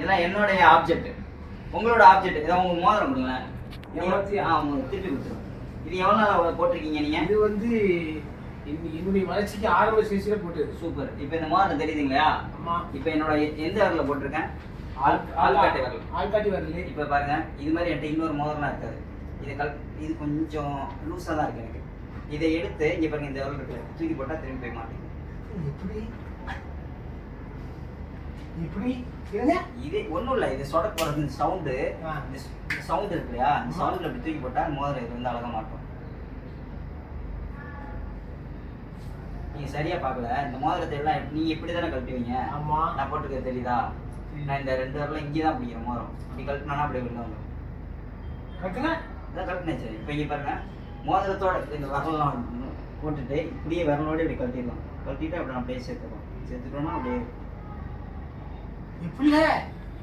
இதெல்லாம் என்னுடைய ஆப்ஜெக்ட் உங்களோட ஆப்ஜெக்ட் இதை உங்க மோதிரம் கொடுங்களேன். எவ்வளோத்தையா? ஆ உங்களுக்கு திருப்பி கொடுத்துருவோம். இது எவ்வளோ நாள் போட்டிருக்கீங்க நீங்க? இது வந்து என்னுடைய வளர்ச்சிக்கு ஆரம்ப ஸ்டேஜ்ல போட்டது. சூப்பர் இப்போ இந்த மோதிரம் தெரியுதுங்களா? ஆமா. இப்போ என்னோட எந்த விரல்ல போட்டிருக்கேன்? ஆள் ஆள் ஆள்காட்டி விரல். ஆள்காட்டி வரல. இப்போ பாருங்க இது மாதிரி என்கிட்ட இன்னொரு மோதிரம்லாம் இருக்காது. இது கல் இது கொஞ்சம் லூஸாக தான் இருக்கு எனக்கு. இதை எடுத்து இங்கே பாருங்க இந்த விரல் தூக்கி போட்டால் திரும்பி போய் மாட்டேங்குது எப்படி எப்படி இருங்க இது ஒன்றும் இல்லை இது சொடக்கு போகிறது இந்த சவுண்டு. இந்த சவுண்ட் இருக்கு இல்லையா இந்த சவுண்டில் இப்படி தூக்கி போட்டால் மோதிரம் இது வந்து அழகாக மாட்டோம். நீங்கள் சரியாக பார்க்கல. இந்த மோதிரத்தை எல்லாம் நீங்கள் இப்படி தானே கழட்டுவீங்க? ஆமா. நான் போட்டுக்க தெரியுதா? நான் இந்த ரெண்டு வரலாம் இங்கே தான் பிடிக்கிறேன் மோதிரம். இப்படி கழட்டினா அப்படியே வெளில வந்துடும் கட்டுங்க இதான் கழட்டினாச்சு. இப்போ இங்கே பாருங்க. மோதிரத்தோட இந்த வரலாம் போட்டுட்டு இப்படியே விரலோட இப்படி கழட்டிடலாம். கழட்டிட்டு அப்படி நான் அப்படியே சேர்த்துக்கலாம் சேர்த்துட்டோம்னா அப்படியே எப்படில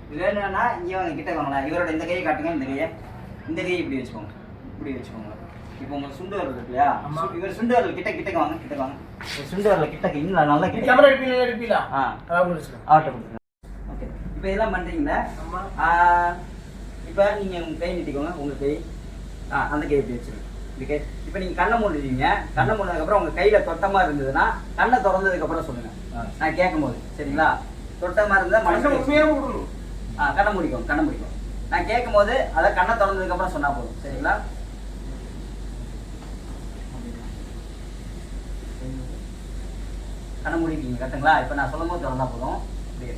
இது வேணும்னா இங்கே வாங்க கிட்ட வாங்களேன் இவரோட இந்த கையை காட்டுங்க இந்த கையை. இந்த கையை இப்படி வச்சுக்கோங்க. இப்படி வச்சுக்கோங்க. இப்போ உங்களுக்கு சுண்டு வரல் இருக்கு இல்லையா? இவர் சுண்டு வரல் கிட்ட கிட்ட வாங்க கிட்ட வாங்க. சுண்டு வரல கிட்ட இன்னும் நல்லா கிட்ட. கேமரா எடுப்பீங்களா எடுப்பீங்களா ஆ. அவர்கிட்ட கொடுத்துருங்க ஓகே இப்போ இதெல்லாம் பண்ணுறீங்களா இப்போ நீங்கள் உங்கள் கை நீட்டிக்கோங்க உங்கள் கை. ஆ அந்த கை இப்படி வச்சுருங்க. இப்படி கை இப்போ நீங்கள் கண்ணை மூடிடுவீங்க கண்ணை மூடினதுக்கப்புறம் உங்கள் கையில் தொட்டமாக இருந்ததுன்னா கண்ணை திறந்ததுக்கப்புறம் சொல்லுங்கள் நான் கேட்கும் போது சரிங்களா? தொட்டமாக இருந்தால் மனுஷன் மனசு உண்மையா விடணும் ஆ கண்ணை முடிக்கும் கண்ணை முடிக்கும் நான் கேட்கும் போது அதை கண்ணை திறந்ததுக்கு அப்புறம் சொன்னா போதும். சரிங்களா? கண்ணை முடிப்பீங்க கட்டுங்களா? இப்போ நான் சொல்லும் போது திறந்தா போதும். அப்படியே.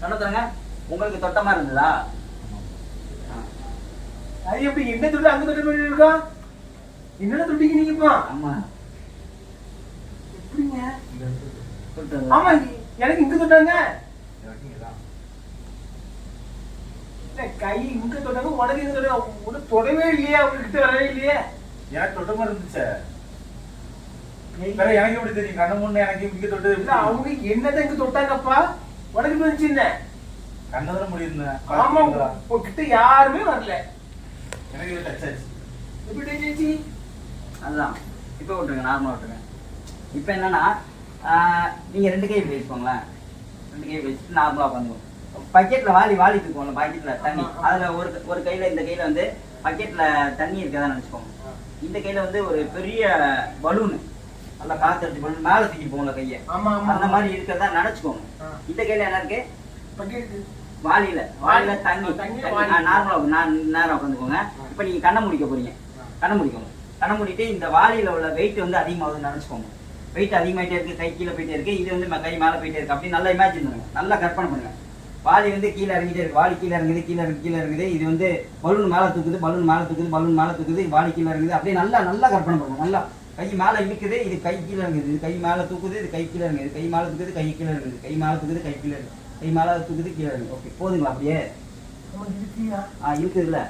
கண்ணை திறங்க. உங்களுக்கு தொட்டமா இருந்ததா. அது எப்படி என்ன தொட்டு அங்க தொட்டு இருக்கா? என்னென்ன நீங்க இப்போ? தொட்டது ஆமா எனக்கு இங்க தொட்டாங்க. இல்ல, கை இங்க தொட்டாங்க உடனே இங்க தொட்டாங்க. ஒன்னும் தொடவே இல்லையே அவங்ககிட்ட வரவே இல்லையே. எனக்கு தொட்ட மாதிரி இருந்துச்சு? வேற எனக்கு எப்படி தெரியும்? கண்ண முன்ன எனக்கு இங்க தொட்டு இல்ல அவங்க என்னதான் இங்க தொட்டாங்கப்பா? உடனே வந்துச்சு என்ன? கண்ணதான முடியிருந்தேன் ஆமா உங்ககிட்ட யாருமே வரல. எனக்கு டச் ஆச்சு. எப்படி சேச்சி அதுதான் இப்போ விட்டுருங்க நார்மலாக விட்டுருங்க இப்போ என்னன்னா நீங்க ரெண்டு கை இப்படி வச்சுக்கோங்களேன். ரெண்டு கை வச்சுட்டு நார்மலாக உட்காந்துக்கோங்க பக்கெட்டில் வாளி வாளி தூக்குவோம்ல பக்கெட்டில் தண்ணி. அதில் ஒரு ஒரு கையில் இந்த கையில் வந்து பக்கெட்டில் தண்ணி இருக்கதா நினச்சிக்கோங்க. இந்த கையில் வந்து ஒரு பெரிய பலூனு நல்லா காத்தடிச்சு பலூன் மேலே தூக்கி போகல கையை. அந்த மாதிரி இருக்கிறதா நினச்சிக்கோங்க. இந்த கையில் என்ன இருக்கு? பக்கெட் வாளியில வாளியில தண்ணி. தண்ணி, தண்ணி. வாளி. ஆ, நார்மலா நான் நேரம் உட்காந்துக்கோங்க. இப்போ நீங்க கண்ணை முடிக்க போறீங்க. கண்ணை முடிக்கோங்க. கண்ணை மூடிட்டு இந்த வாளியில உள்ள வெயிட் வந்து அதிகமாகுதுன்னு நினைச்சுக்கோங்க. வெயிட் அதிகமாயிட்டே இருக்கு கை கீழே போயிட்டே இருக்கு இது வந்து கை மேலே போயிட்டே இருக்கு. அப்படி நல்லா இமேஜின் பண்ணுங்க. நல்லா கற்பனை பண்ணுங்க. வாளி வந்து கீழே இறங்கிட்டே இருக்கு. வாளி கீழே இறங்குது கீழே இறங்கு கீழே இறங்குது. இது வந்து பலூன் மேலே தூக்குது பலூன் மேலே தூக்குது பலூன் மேலே தூக்குது வாளி கீழே இறங்குது. அப்படியே நல்லா நல்லா கற்பனை பண்ணுங்க. நல்லா. கை மேலே இழுக்குது இது கை கீழே இறங்குது. இது கை மேலே தூக்குது இது கை கீழே இறங்குது. கை மேலே தூக்குது கை கீழே இறங்குது. கை மேலே தூக்குது கை கீழே இறங்குது. கை மேலே தூக்குது கீழே இறங்குது. ஓகே போதுங்களா அப்படியே? ஆ இருக்குதுல்ல.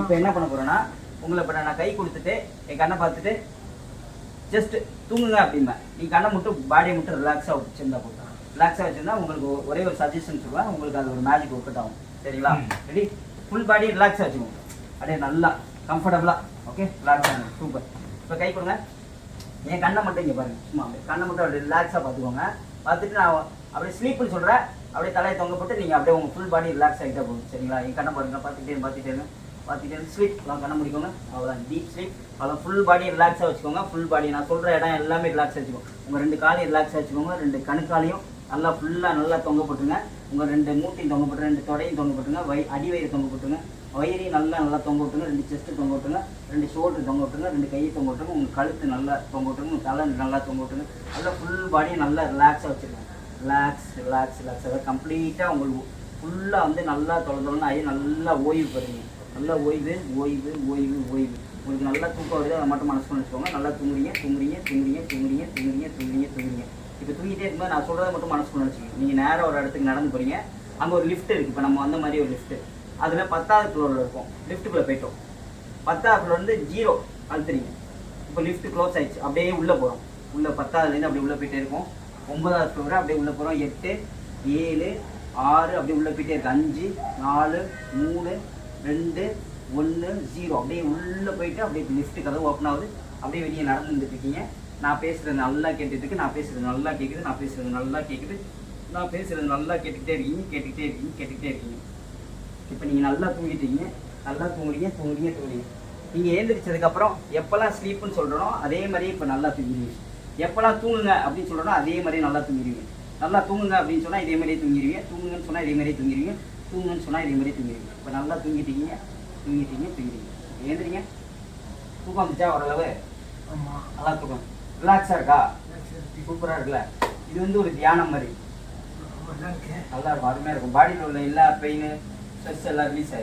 இப்போ என்ன பண்ண போறேன்னா உங்களை இப்போ நான் கை கொடுத்துட்டு என் கண்ணை பார்த்துட்டு ஜஸ்ட் தூங்குங்க அப்படிம்பேன் நீ கண்ணை மட்டும் பாடியை மட்டும் ரிலாக்ஸாக வச்சிருந்தா போதும். ரிலாக்ஸாக வச்சிருந்தா உங்களுக்கு ஒரே ஒரு சஜஷன் சொல்லுவேன். உங்களுக்கு அது ஒரு மேஜிக் ஒர்க் அவுட் ஆகும். சரிங்களா. ரெடி ஃபுல் பாடி ரிலாக்ஸாக வச்சுக்கோங்க. அப்படியே நல்லா கம்ஃபர்டபுளாக ஓகே ரிலாக்ஸ் ஆகுங்க சூப்பர் இப்போ கை கொடுங்க. என் கண்ணை மட்டும் இங்கே பாருங்க. சும்மா அப்படியே. கண்ணை மட்டும் அப்படியே ரிலாக்ஸாக பார்த்துக்கோங்க. பார்த்துட்டு நான் அப்படியே ஸ்லீப்னு சொல்கிறேன் அப்படியே தலையை தொங்க போட்டு நீங்கள் அப்படியே உங்கள் ஃபுல் பாடி ரிலாக்ஸ் ஆகிட்டா போதும். சரிங்களா? என் கண்ணை பாருங்க. பார்த்துட்டே இரு, பார்த்துட்டு இருங்க பார்த்துட்டே எல்லாம் கண்ணை முடிக்கோங்க அவ்வளோதான் டீப் ஸ்லீப் அவ்வளோ ஃபுல் பாடி ரிலாக்ஸாக வச்சுக்கோங்க. ஃபுல் பாடி நான் சொல்கிற இடம் எல்லாமே ரிலாக்ஸாக வச்சுக்கோங்க. உங்கள் ரெண்டு காலையும் ரிலாக்ஸாக வச்சுக்கோங்க. ரெண்டு கணுக்காலையும் நல்லா ஃபுல்லாக நல்லா தொங்க போட்டுருங்க. உங்கள் ரெண்டு மூட்டையும் தொங்க போட்டு ரெண்டு தொடையும் தொங்க போட்டுருங்க. வை அடி வயிறு தொங்க போட்டுருங்க. வயிறையும் நல்லா நல்லா தொங்க விட்டுருங்க. ரெண்டு செஸ்ட்டு தொங்க விட்டுருங்க. ரெண்டு ஷோல்டர் தொங்க விட்டுருங்க. ரெண்டு கையை தொங்க விட்டுருங்க. உங்கள் கழுத்து நல்லா தொங்க விட்டுருங்க. உங்கள் தலை நல்லா தொங்க விட்டுருங்க. நல்லா ஃபுல் பாடியை நல்லா ரிலாக்ஸாக வச்சுருங்க ரிலாக்ஸ் ரிலாக்ஸ் ரிலாக்ஸ் அதாவது கம்ப்ளீட்டாக உங்களுக்கு ஃபுல்லாக வந்து நல்லா தொலை தொலைன்னு ஆகி நல்லா ஓய்வு பெறுங்க நல்லா ஓய்வு ஓய்வு ஓய்வு ஓய்வு. உங்களுக்கு நல்லா தூக்கம் வருது அதை மட்டும் மனசு வச்சுக்கோங்க நல்லா தூங்குறீங்க தூங்குறீங்க தூங்குறீங்க தூங்குறீங்க தூங்குறீங்க தூங்குறீங்க தூங்குறீங்க. இப்போ தூங்கிட்டே இருக்கும்போது நான் சொல்கிறத மட்டும் மனசு வச்சுக்கோங்க நீங்கள் நேராக ஒரு இடத்துக்கு நடந்து போகிறீங்க அங்கே ஒரு லிஃப்ட் இருக்குது இப்போ நம்ம அந்த மாதிரி ஒரு லிஃப்ட்டு அதில் பத்தாவது ஃப்ளோரில் இருக்கும். லிஃப்ட்டுக்குள்ளே போயிட்டோம். பத்தாவது ஃப்ளோர் வந்து ஜீரோ அழுத்துறீங்க. இப்போ லிஃப்ட் க்ளோஸ் ஆயிடுச்சு. அப்படியே உள்ளே போகிறோம் உள்ளே பத்தாவதுலேருந்து அப்படியே உள்ளே போயிட்டே இருக்கும். ஒன்பதாவது ஃப்ளோர் அப்படியே உள்ளே போகிறோம் எட்டு ஏழு ஆறு அப்படியே உள்ளே போயிட்டே இருக்கு. அஞ்சு நாலு மூணு ரெண்டு ஒன்று ஜீரோ அப்படியே உள்ளே போயிட்டு அப்படியே லிஃப்ட் கதவு ஓப்பன் ஆகுது. அப்படியே வெளியே நடந்து இருக்கீங்க நான் பேசுகிறது நல்லா கேட்டுட்டு நான் பேசுகிறது நல்லா கேட்குது நான் பேசுகிறது நல்லா கேட்குது நான் பேசுகிறது நல்லா கேட்டுக்கிட்டே இருக்கீங்க. கேட்டுக்கிட்டே இருக்கீங்க. கேட்டுக்கிட்டே இருக்கீங்க. இப்போ நீங்கள் நல்லா தூங்கிட்டீங்க. நல்லா தூங்குறீங்க. தூங்குறீங்க. தூங்குறீங்க. நீங்கள் எழுந்திரிச்சதுக்கப்புறம் எப்போல்லாம் ஸ்லீப்புன்னு ஸ்லீப்னு அதே மாதிரியே இப்போ நல்லா தூங்கிடுவீங்க. எப்போல்லாம் தூங்குங்க அப்படின்னு சொல்றனோ அதே மாதிரியே நல்லா தூங்கிடுவீங்க. நல்லா தூங்குங்க அப்படின்னு சொன்னால் இதே மாதிரியே தூங்கிடுவீங்க. தூங்குங்கன்னு சொன்னால் இதே மாதிரியே தூங்கிடுவீங்க. தூங்குங்கன்னு சொன்னா இதே மாதிரியே தூங்கிடுவீங்க. இப்போ நல்லா தூங்கிட்டீங்க தூங்கிட்டீங்க தூங்கிட்டீங்க. எழுந்திரிங்க தூக்கம் வந்துச்சா ஓரளவு? ஆமா. நல்லா தூக்கம். ரிலாக்ஸா இருக்கா? சரி சூப்பரா இருக்குல்ல. இது வந்து ஒரு தியானம் மாதிரி. நல்லா இருக்கும். அருமையா இருக்கும். பாடியில் உள்ள எல்லா பெயின் ஸ்ட்ரெஸ் எல்லாம் ரிலீஸ்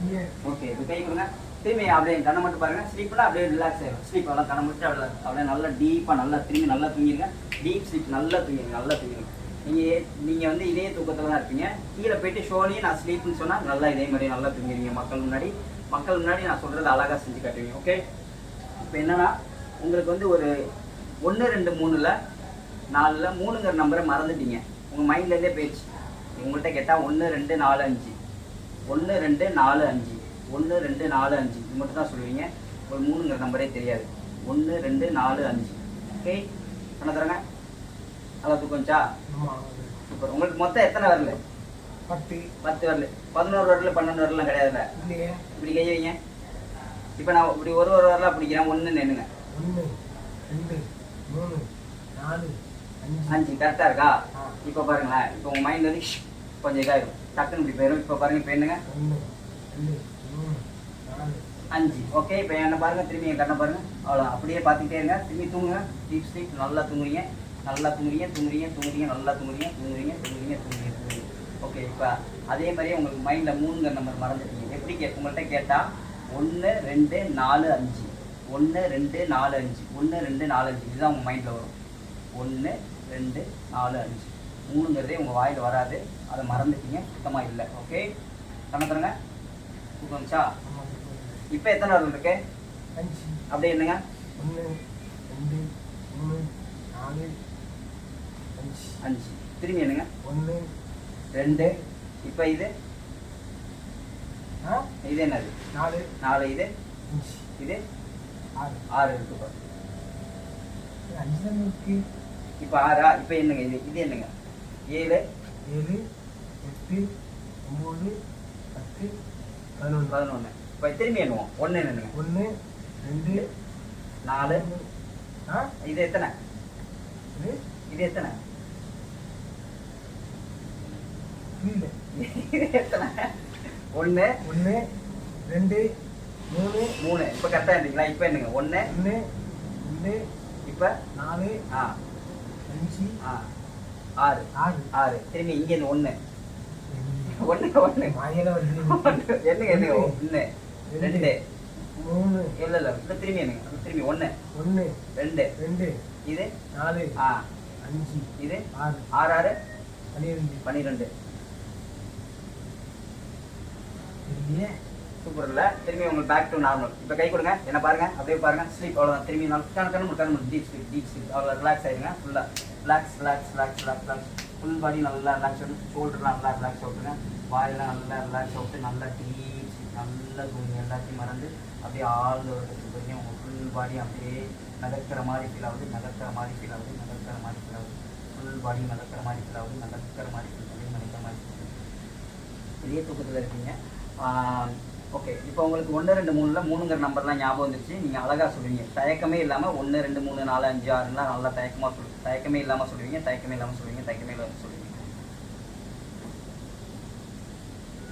நீங்க ஓகே இப்போ கை கொடுங்க. திரும்பி அப்படியே கண்ணை மட்டும் பாருங்க. ஸ்லீப்னா அப்படியே ரிலாக்ஸ் ஆயிடும் ஸ்லீப் எல்லாம் கண்ணை மட்டும் அப்படியே அப்படியே நல்லா டீப்பா நல்லா திரும்பி நல்லா தூங்கிடுங்க டீப் ஸ்லீப் நல்லா தூங்கிடுங்க நல்லா தூங்கிடுங்க நீங்கள் நீங்கள் வந்து இதே தூக்கத்தில் தான் இருப்பீங்க. கீழே போயிட்டு ஷோலையும் நான் ஸ்லீப்னு சொன்னால் நல்லா இதே மாதிரி நல்லா தூங்கிடுவீங்க மக்கள் முன்னாடி. மக்கள் முன்னாடி நான் சொல்கிறது அழகாக செஞ்சு காட்டுவீங்க ஓகே இப்போ என்னென்னா உங்களுக்கு வந்து ஒரு ஒன்று ரெண்டு மூணில் நாலில் மூணுங்கிற நம்பரை மறந்துட்டீங்க. உங்கள் மைண்ட்லேருந்தே போயிடுச்சு. உங்கள்கிட்ட கேட்டால் ஒன்று ரெண்டு நாலு அஞ்சு. ஒன்று ரெண்டு நாலு அஞ்சு. ஒன்று ரெண்டு நாலு அஞ்சு. இது மட்டும் தான் சொல்லுவீங்க. ஒரு மூணுங்கிற நம்பரே தெரியாது. ஒன்று ரெண்டு நாலு அஞ்சு. ஓகே பண்ண தரங்க நல்லா தூக்கம்ச்சா சூப்பர். உங்களுக்கு மொத்தம் எத்தனை வரல? பத்து. பத்து வரல. பதினோரு வரல பன்னெண்டு வரலாம் கிடையாதுல்ல இப்படி கை வைங்க. இப்போ நான் இப்படி ஒரு ஒரு வரலாம் பிடிக்கிறேன். ஒன்று நின்னுங்க. ஒன்று ரெண்டு மூணு நாலு அஞ்சு. கரெக்டாக இருக்கா. இப்போ பாருங்களேன். இப்போ உங்கள் மைண்ட் வந்து கொஞ்சம் இதாயிரும் டக்குன்னு இப்படி போயிடும் இப்போ பாருங்க இப்போ என்னங்க? அஞ்சு. ஓகே இப்போ என்ன பாருங்க. திரும்பி என் கண்ணை பாருங்க. அவ்வளோ அப்படியே பார்த்துக்கிட்டே இருங்க. திரும்பி தூங்குங்க. டீப் ஸ்லீப் நல்லா தூங்குறீங்க நல்லா தூங்குறீங்க தூங்குறீங்க தூங்குறீங்க நல்லா தூங்குறீங்க தூங்குறீங்க தூங்குறீங்க தூங்குறீங்க தூங்குறீங்க. ஓகே இப்போ அதே மாதிரியே உங்களுக்கு மைண்டில் மூணுங்கிற நம்பர் மறந்துட்டீங்க. எப்படி கே உங்கள்கிட்ட கேட்டால் ஒன்று ரெண்டு நாலு அஞ்சு. ஒன்று ரெண்டு நாலு அஞ்சு. ஒன்று ரெண்டு நாலு அஞ்சு. இதுதான் உங்கள் மைண்டில் வரும். ஒன்று ரெண்டு நாலு அஞ்சு. மூணுங்கிறதே உங்கள் வாயில் வராது. அதை மறந்துட்டீங்க. சுத்தமாக இல்லை. ஓகே கணக்குறங்க தூக்கம்ச்சா ஆமா இப்போ எத்தனை வரல் இருக்கு? அஞ்சு. அப்படியே என்னங்க? ஒன்று ரெண்டு மூணு நாலு அஞ்சு. திரும்பி என்னங்க? ஒன்று ரெண்டு. இப்போ இது? இது என்னது? நாலு. நாலு. இது? அஞ்சு. இது? ஆறு. ஆறு இருக்கு. அஞ்சு இப்போ ஆறா? இப்போ என்னங்க இது? இது என்னங்க? ஏழு. ஏழு எட்டு ஒம்பது பத்து பதினொன்று பதினொன்று இப்போ திரும்பி எண்ணுவோம். ஒன்று என்னங்க? ஒன்று ரெண்டு நாலு. இது எத்தனை? இது எத்தனை புரியல இது எத்தனை ஒன்று ஒன்று ரெண்டு மூணு. மூணு. இப்போ கரெக்டாக இருந்தீங்களா இப்போ என்னங்க? ஒன்று ஒன்று ரெண்டு இப்போ? நாலு ஆ. அஞ்சு ஆ. ஆறு. ஆறு. ஆறு. திரும்பி இங்கே இருந்து ஒன்று ஒன்று ஒன்று வருது என்னங்க என்னங்க ஒன்று ரெண்டு. மூணு. இல்ல இல்ல இப்ப திரும்பி என்னங்க? திரும்பி ஒண்ணு. ஒன்று ரெண்டு. ரெண்டு. இது? நாலு. ஆ. அஞ்சு. இது? ஆறு. ஆறு ஆறு? பன்னிரெண்டு. பன்னிரெண்டு இல்லையே சூப்பர் இல்ல. திரும்பி உங்களுக்கு பேக் டு நார்மல் இப்ப கை கொடுங்க. என்ன பாருங்க. அப்படியே பாருங்க. ஸ்லீப் அவ்வளவுதான். திரும்பி நாள் கண் கண்ணு கண்ணு டீப் ஸ்லீப் டீப் ஸ்லீப் அவ்வளோ ரிலாக்ஸ் ஆயிருங்க ஃபுல்லா relax relax relax relax relax full body நல்லா ரிலாக்ஸ் ஆகும் ஷோல்டர்லாம் நல்லா ரிலாக்ஸ் ஆகுங்க வாயெல்லாம் நல்லா ரிலாக்ஸ் ஆகிட்டு நல்லா டீப் ஸ்லீப் நல்லா தூங்கி எல்லாத்தையும் மறந்து அப்படியே ஆழ்ந்த உறக்கத்துக்கு போய் உங்க ஃபுல் பாடி அப்படியே நடக்கிற மாதிரி ஃபீல் ஆகுது. நகர்க்கிற மாதிரி ஃபீல் ஆகுது. நகர்க்கிற மாதிரி ஃபீல் ஆகுது. ஃபுல் பாடி நடக்கிற மாதிரி ஃபீல் ஆகுது. நகர்க்கிற மாதிரி ஃபீல் ஆகுது. நினைக்கிற மாதிரி பெரிய தூக்கத்தில் இருக்கீங்க. ஓகே இப்போ உங்களுக்கு ஒன்று ரெண்டு மூணுல மூணுங்கிற நம்பர்லாம் ஞாபகம் வந்துருச்சு. நீங்கள் அழகாக சொல்லுவீங்க தயக்கமே இல்லாமல் ஒன்று ரெண்டு மூணு நாலு அஞ்சு ஆறுலாம் நல்லா தயக்கமாக சொல்லு தயக்கமே இல்லாமல் சொல்லுவீங்க தயக்கமே இல்லாமல் சொல்லுவீங்க தயக்கமே இல்லாமல் சொல்லுவீங்க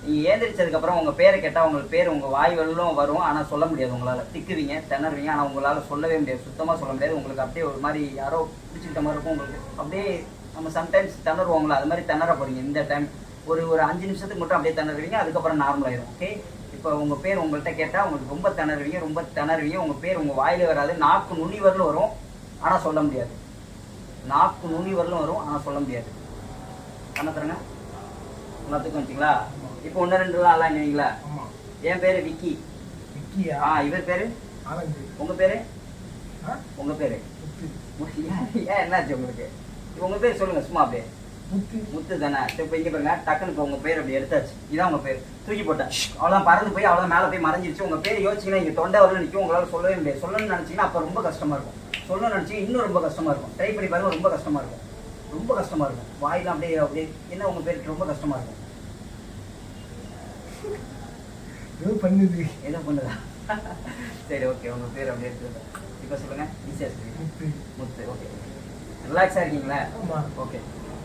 நீங்கள் ஏந்திரிச்சதுக்கப்புறம் உங்கள் பேரை கேட்டால் உங்களுக்கு பேர் உங்கள் வாய் வரும். ஆனால் சொல்ல முடியாது உங்களால். திக்குவீங்க திணறுவீங்க. ஆனால் உங்களால் சொல்லவே முடியாது. சுத்தமாக சொல்ல முடியாது. உங்களுக்கு அப்படியே ஒரு மாதிரி யாரோ பிடிச்சிக்கிட்ட மாதிரி இருக்கும் உங்களுக்கு. அப்படியே நம்ம சம்டைம்ஸ் திணறுவோங்களா அது மாதிரி திணற போகிறீங்க இந்த டைம் ஒரு ஒரு அஞ்சு நிமிஷத்துக்கு மட்டும் அப்படியே திணறுவீங்க அதுக்கப்புறம் நார்மல் ஆயிடும் ஓகே இப்போ உங்கள் பேர் உங்கள்கிட்ட கேட்டால் உங்களுக்கு ரொம்ப திணறுவீங்க ரொம்ப திணறுவீங்க உங்கள் பேர் உங்கள் வாயில வராது நாக்கு நுனி வரலும் வரும் ஆனால் சொல்ல முடியாது. நாக்கு நுனி வரலும் வரும் ஆனால் சொல்ல முடியாது. கண்ண தரங்க எல்லாத்துக்கும் வச்சுங்களா? இப்போ ஒன்று ரெண்டு நாள் என்னவீங்களா ஆமா. என் பேர் விக்கி. விக்கியா? ஆ இவர் பேர்? உங்கள் பேர்? உங்கள் பேர்? ஏன் என்னாச்சு உங்களுக்கு? இப்போ உங்கள் பேர் சொல்லுங்கள் சும்மா அப்படியே. முத்து முத்து தானே? இப்போ இங்கே பாருங்க. டக்குன்னு இப்போ உங்கள் பேர் அப்படி எடுத்தாச்சு. இதான் உங்கள் பேர். தூக்கி போட்டேன் அவ்வளோதான் பறந்து போய் அவ்வளோ மேலே போய் மறைஞ்சிருச்சு. உங்கள் பேர் யோசிச்சிங்கன்னா இங்கே தொண்டை வரல நிற்கும் உங்களால் சொல்லவே முடியாது. சொல்லணும்னு நினச்சிங்கன்னா அப்போ ரொம்ப கஷ்டமாக இருக்கும். சொல்லணும்னு நினச்சி இன்னும் ரொம்ப கஷ்டமாக இருக்கும். ட்ரை பண்ணி பாருங்க ரொம்ப கஷ்டமாக இருக்கும். ரொம்ப கஷ்டமாக இருக்கும். வாயெல்லாம் அப்படியே அப்படியே என்ன உங்கள் பேருக்கு ரொம்ப கஷ்டமாக இருக்கும். ஏதோ பண்ணுது. ஏதோ பண்ணுதா? சரி ஓகே உங்கள் பேர் அப்படியே இருக்குது இப்போ சொல்லுங்கள் ஈஸியாக முத்து. ஓகே ரிலாக்ஸாக இருக்கீங்களா? ஓகே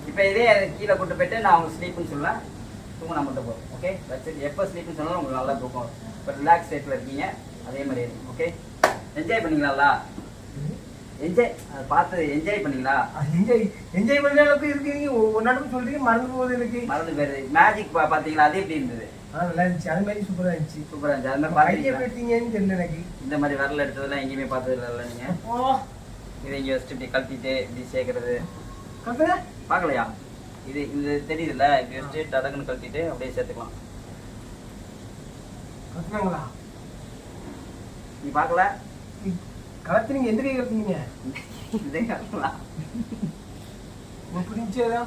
இப்போ இதே கீழே கொண்டு போயிட்டு நான் உங்களுக்கு ஸ்லீப்னு சொல்லுவேன். தூங்கினா மட்டும் போதும் ஓகே வச்சு எப்போ ஸ்லீப்னு சொன்னாலும் உங்களுக்கு நல்லா தூக்கம் இப்போ ரிலாக்ஸ் ஸ்டேட்டில் இருக்கீங்க அதே மாதிரி இருக்கும் ஓகே என்ஜாய் பண்ணீங்களா என்ஜாய் அதை பார்த்து என்ஜாய் பண்ணீங்களா? என்ஜாய் என்ஜாய் பண்ற அளவுக்கு இருக்கீங்க ஒரு நாளுக்கு சொல்றீங்க மறந்து போகுது எனக்கு. மறந்து போயிருது. மேஜிக் பா பார்த்தீங்களா? அது எப்படி இருந்தது? ஆ நல்லா இருந்துச்சு. அது மாதிரி சூப்பரா இருந்துச்சு. சூப்பராக இருந்துச்சு. அது மாதிரி பார்த்தீங்களா? போயிட்டீங்கன்னு தெரியல எனக்கு. இந்த மாதிரி விரல் எடுத்ததெல்லாம் எங்கேயுமே பார்த்தது இல்லை நீங்கள் ஓ இதை இங்கே வச்சுட்டு இப்படி கழட்டிட்டு இப்படி சேர்க்கறது. கத்துற பார்க்கலையா? இது இது தெரியுதுல்ல இப்படி வச்சுட்டு டடக்குன்னு கழட்டிட்டு அப்படியே சேர்த்துக்கலாம். கத்துனாங்களா நீ பார்க்கல? கலத்துனீங்க எந்த கை கலத்துனீங்க இதே கலக்கலாம் உங்களுக்கு பிடிச்சதா